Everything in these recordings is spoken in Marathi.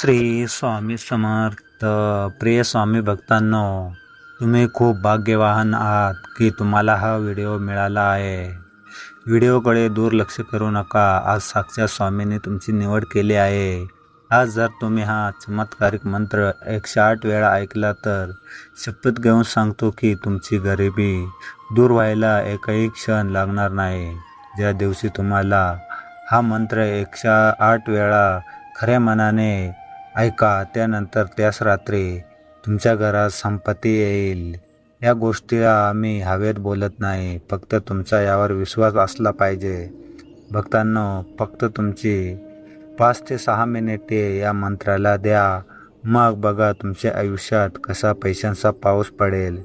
श्री स्वामी समर्थ. प्रिय स्वामी भक्तांनो तुम्ही खूप भाग्यवान आहात की तुम्हाला हा व्हिडिओ मिळाला आहे. व्हिडिओकडे दुर्लक्ष करू नका. आज साक्षात स्वामींनी तुमची निवड केली आहे. आज जर तुम्ही हा चमत्कारिक मंत्र एकशे आठ वेळा ऐकला तर शपथ घेऊन सांगतो की तुमची गरिबी दूर व्हायला एकही क्षण लागणार नाही. ज्या दिवशी तुम्हाला हा मंत्र एकशे आठ वेळा खऱ्या मनाने ऐका त्यानंतर त्याच रात्री तुमच्या घरात संपत्ती येईल. या गोष्टी आम्ही हवेत बोलत नाही फक्त तुमचा यावर विश्वास असला पाहिजे. भक्तांनो फक्त तुमची पाच ते सहा मिनिटे या मंत्राला द्या. मग बघा तुमच्या आयुष्यात कसा पैशांचा पाऊस पडेल.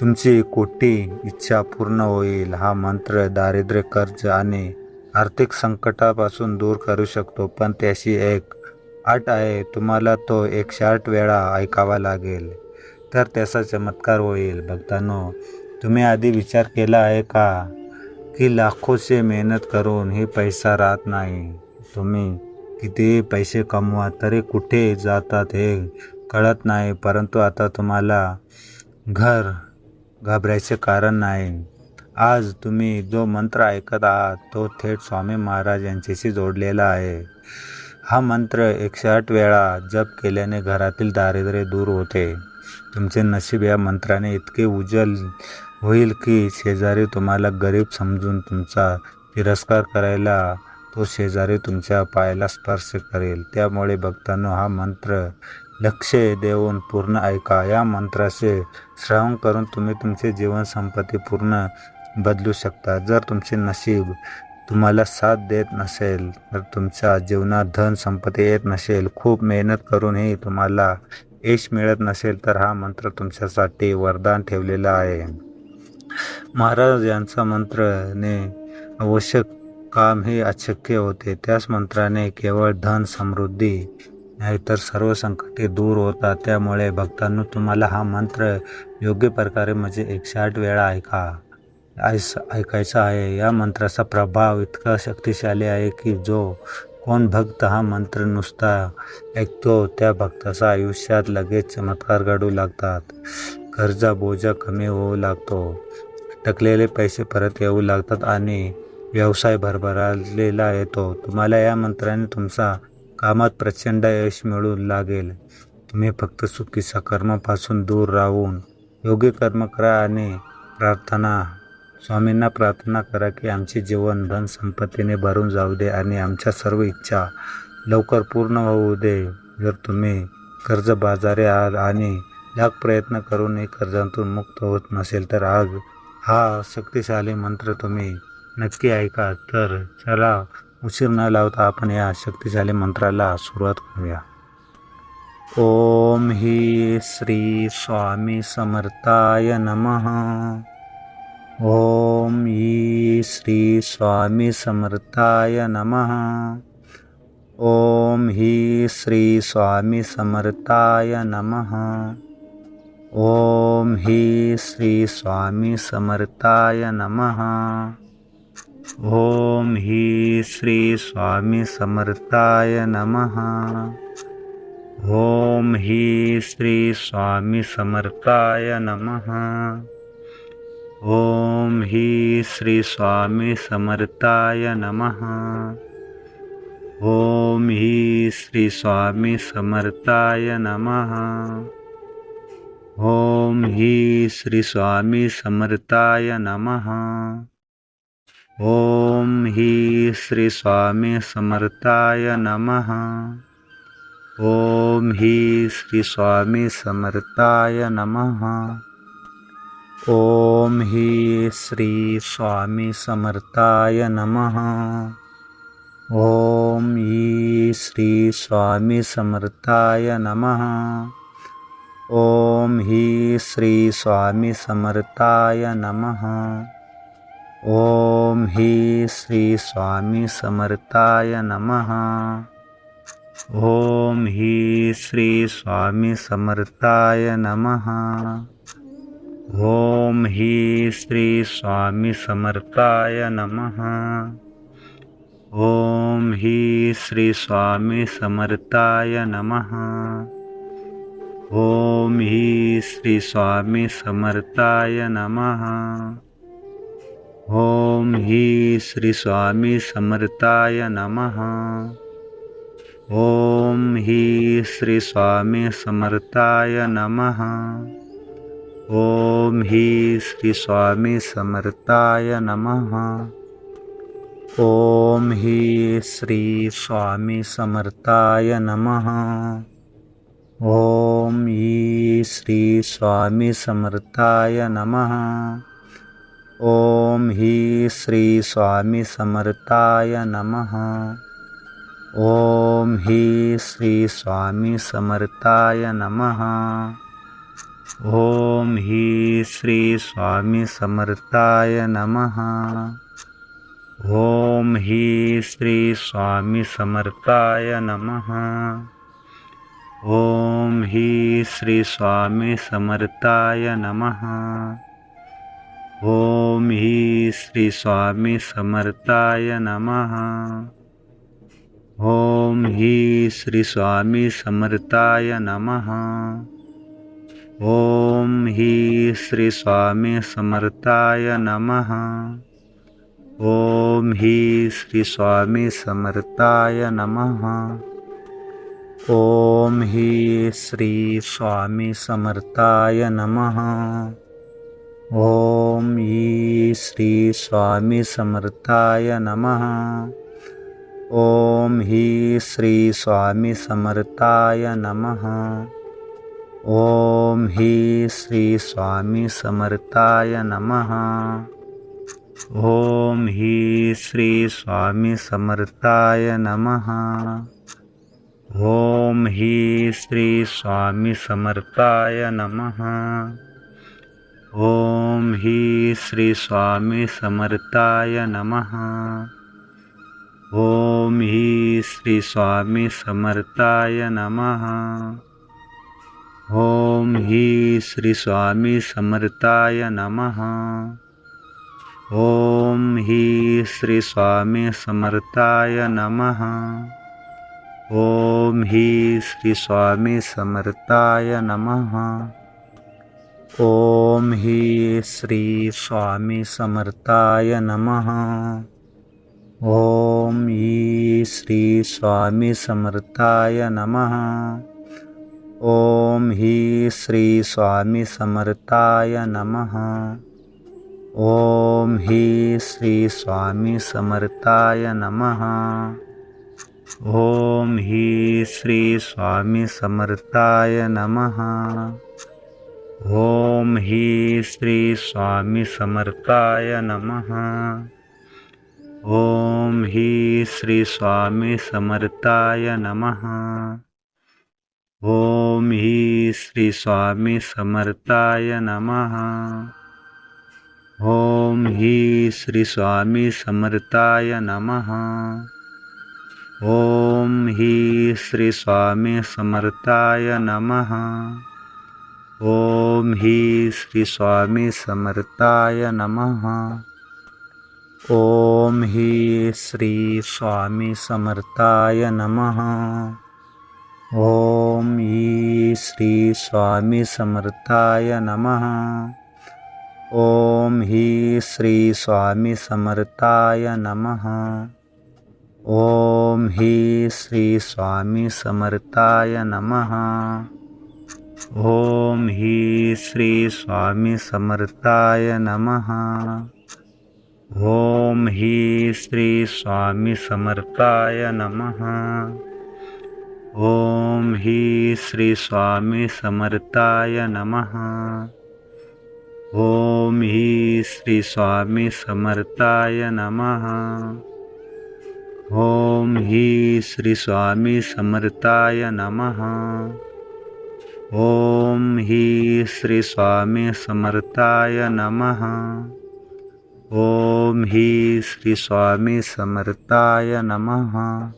तुमची कोटी इच्छा पूर्ण होईल. हा मंत्र दारिद्र्य कर्ज आणि आर्थिक संकटापासून दूर करू शकतो पण त्याशी एक आठ आहे. तुम्हाला तो एकशे आठ वेळा ऐकावा लागेल. तर त्याचा चमत्कार होईल. भक्तांनो तुम्ही आधी विचार केला आहे का? की लाखोचे मेहनत करून ही पैसा राहत नाही. तुम्ही कितीही पैसे कमवा तरी कुठे जातात हे कळत नाही. परंतु आता तुम्हाला घर घाबरायचे कारण नाही. आज तुम्ही जो मंत्र ऐकत आहात तो थेट स्वामी महाराज यांच्याशी जोडलेला आहे. हा मंत्र एकशे आठ वेळा जप केल्याने घरातील दारिद्र्य दूर होते. तुमचे नशीब या मंत्राने इतके उज्ज्वल होईल की शेजारी तुम्हाला गरीब समजून तुमचा तिरस्कार करायला तो शेजारी तुमच्या पायाला स्पर्श करेल. त्यामुळे भक्तांनो हा मंत्र लक्ष देऊन पूर्ण ऐका. या मंत्राचे श्रवण करून तुम्ही तुमचे जीवन संपत्ती पूर्ण बदलू शकता. जर तुमचे नशीब तुम्हाला साथ देत नसेल तर तुमच्या जीवनात धन संपत्ती येत नसेल. खूप मेहनत करूनही तुम्हाला यश मिळत नसेल तर हा मंत्र तुमच्यासाठी वरदान ठेवलेला आहे. महाराज यांचा मंत्रने आवश्यक काम हे अशक्य होते. त्याच मंत्राने केवळ धन समृद्धी नाहीतर सर्व संकटे दूर होतात. त्यामुळे भक्तांनो तुम्हाला हा मंत्र योग्य प्रकारे म्हणजे एकशे आठ वेळा ऐका. ऐस ऐकायचा आहे. या मंत्राचा प्रभाव इतका शक्तिशाली आहे की जो कोण भक्त हा मंत्र नुसता ऐकतो त्या भक्ताच्या आयुष्यात लगेच चमत्कार घडू लागतात. कर्जा बोजा कमी होऊ लागतो. अटकलेले पैसे परत येऊ लागतात आणि व्यवसाय भरभरालेला येतो. तुम्हाला या मंत्राने तुमचा कामात प्रचंड यश मिळू लागेल. तुम्ही फक्त चुकीच्या कर्मापासून दूर राहून योग्य कर्म करा आणि प्रार्थना स्वामींना प्रार्थना करा की आमचे जीवन धन संपत्तीने भरून जाऊ दे आणि आमच्या सर्व इच्छा लवकर पूर्ण होऊ दे. जर तुम्ही कर्जबाजारी आहात आणि लाख प्रयत्न करूनही कर्जातून मुक्त होत नसेल तर आज हा शक्तिशाली मंत्र तुम्ही नक्की ऐका. तर चला उशीर न लावता आपण या शक्तिशाली मंत्राला सुरुवात करूया. ओम ही श्री स्वामी समर्थाय नमः. ओम ही श्री स्वामी समर्थाय नमः। ओम ही श्री स्वामी समर्थाय नमः। ओम ही श्री स्वामी समर्थाय नमः। ओम ही श्री स्वामी समर्थाय नमः। ओम ही श्री स्वामी समर्थाय नमः। ॐ हि श्री स्वामी समर्थाय नमः। ॐ हि श्री स्वामी समर्थाय नमः। ॐ हि श्री स्वामी स्मर्थाय नमः। ॐ हि श्री स्वामी स्मर्थाय नमः। ॐ हि श्री स्वामी स्मर्थाय नमः। ओम ही श्री स्वामी समर्थाय नमः। ओम ही श्री स्वामी समर्थाय नमः। ओम ही श्री स्वामी समर्थाय नमः। ओम ही श्री स्वामी समर्थाय नमः। ओम ही श्री स्वामी समर्थाय नमः हि श्री स्वामी समर्थाय नमः। ओम हि श्री स्वामी समर्थाय नमः। ओम हि श्री स्वामी समर्थाय नमः। ओम हि श्री स्वामी समर्थाय नमः। ओम हि श्री स्वामी समर्थाय नमः। ॐ हि श्री स्वामी नमः। ॐ हि श्री समर्थाय नमः। ॐ हि श्री समर्थाय नमः। ॐ हि श्री समर्थाय नमः। ॐ हि श्री समर्थाय नमः। ओम ही श्री स्वामी समर्थाय नमः। ओम ही श्री स्वामी समर्थाय नमः। ओम ही श्री स्वामी समर्थाय नमः। ओम ही श्री स्वामी समर्थाय नमः। ओम ही श्री स्वामी समर्थाय नमः। ॐ ही श्री स्वामी नमः। ॐ ही श्री स्वामी नमः। ॐ ही श्री स्वामी नमः। ॐ ही श्री स्वामी नमः। ॐ ही श्री समर्थाय नमः। ॐ हि श्री स्वामी समर्थाय नमः। ॐ हि श्री स्वामी समर्थाय नमः। ॐ हि श्री स्वामी समर्थाय नमः। ॐ हि श्री स्वामी समर्थाय नमः। ॐ हि श्री स्वामी समर्थाय नमः। ्री स्वामी स्मर्थाय नमः। ॐ हि श्री स्वामी नमः। ॐ हि श्री स्वामी नमः। ॐ हि श्री स्वामी नमः। ॐ हि स्वामी स्मर्थाय नमः। ॐ हि श्री स्वामी समर्थाय नमः। ॐ हि श्री स्वामी समर्थाय नमः। ॐ हि श्री स्वामी समर्थाय नमः। ॐ हि श्री स्वामी समर्थाय नमः। ॐ हि श्री स्वामी समर्थाय नमः। ्री स्वामी स्मर्थाय नमः। ॐ हि श्री स्वामी नमः। ॐ हि श्री स्वामी नमः। ॐ हि श्री स्वामी नमः। ॐ हि श्री स्वामी नमः। ओम ही श्री स्वामी समर्थाय नमः। ओम ही श्री स्वामी समर्थाय नमः। ओम ही श्री स्वामी समर्थाय नमः। ओम ही श्री स्वामी समर्थाय नमः। ओम ही श्री स्वामी समर्थाय नमः। ओम ही श्री स्वामी समर्थाय नमः। ओम ही श्री स्वामी समर्थाय नमः। ओम ही श्री स्वामी समर्थाय नमः। ओम ही श्री स्वामी समर्थाय नमः। ओम ही श्री स्वामी समर्थाय नमः।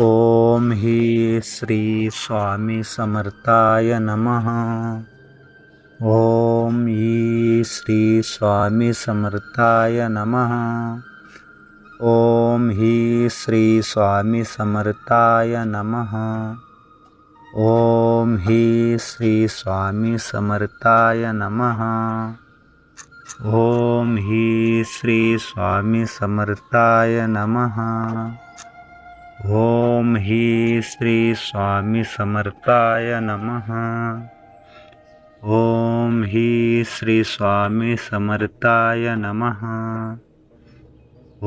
ॐ हि श्रीस्वामिसमर्थाय नमः। ॐ हि श्रीस्वामिसमर्थाय नमः। ॐ हि श्रीस्वामिसमर्थाय नमः। ॐ हि श्रीस्वामिसमर्थाय नमः। ॐ हि श्रीस्वामिसमर्थाय नमः। ओम ही श्री स्वामी समर्थाय नमः। ओम ही श्री स्वामी समर्थाय नमः।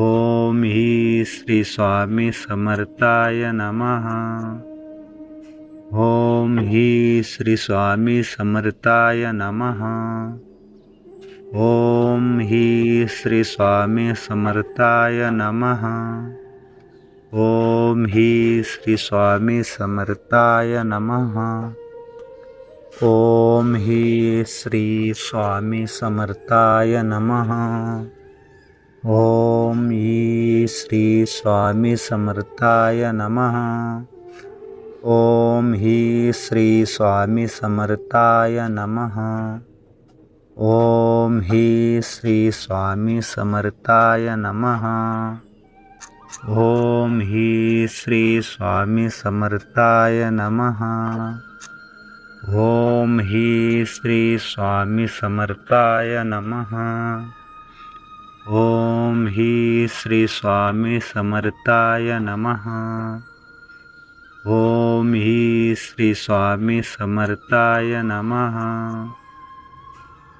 ओम ही श्री स्वामी समर्थाय नमः। ओम ही श्री स्वामी समर्थाय नमः। ओम ही श्री स्वामी समर्थाय नमः। ॐ हि श्री स्वामी स्मर्थाय नमः। ॐ हि श्री स्वामी समर्थाय नमः। ॐ हि श्री स्वामी समर्थाय नमः। ॐ हि श्री स्वामी स्मर्थाय नमः। ॐ हि श्री स्वामी समर्थाय नमः। ॐ हि श्रीस्वामिसमर्थाय नमः। ॐ हि श्रीस्वामिसमर्थाय नमः। ॐ हि श्रीस्वामिसमर्थाय नमः। ॐ हि श्रीस्वामिसमर्थाय नमः।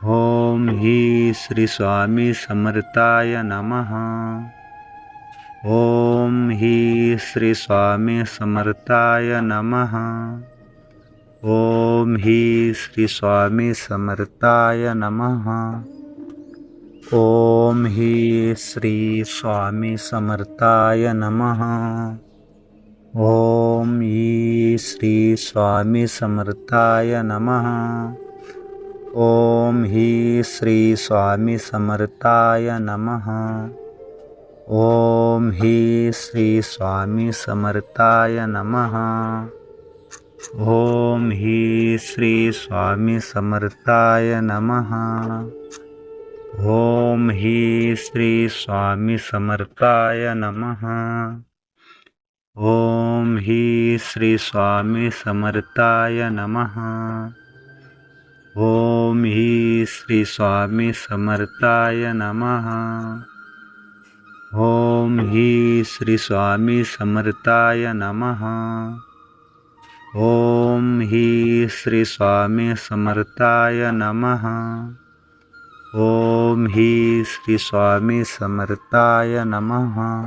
ॐ हि श्रीस्वामिसमर्थाय स्वामी समर्थाय नमः। ॐ ही श्री स्वामी नमः। ॐ ही श्री समर्थाय नमः। ॐ ही श्री स्वामी नमः। ॐ ही श्री स्वामी नमः। ॐ ही श्री समर्थाय नमः। ॐ हि श्री स्वामी समर्थाय नमः। ॐ हि श्री स्वामी समर्थाय नमः। ॐ हि श्री स्वामी समर्थाय नमः। ॐ हि श्री स्वामी समर्थाय नमः। ॐ हि श्री स्वामी समर्थाय नमः। ओम ही श्री स्वामी समर्थाय नमः। ओम ही श्री स्वामी समर्थाय नमः। ओम ही श्री स्वामी समर्थाय नमः।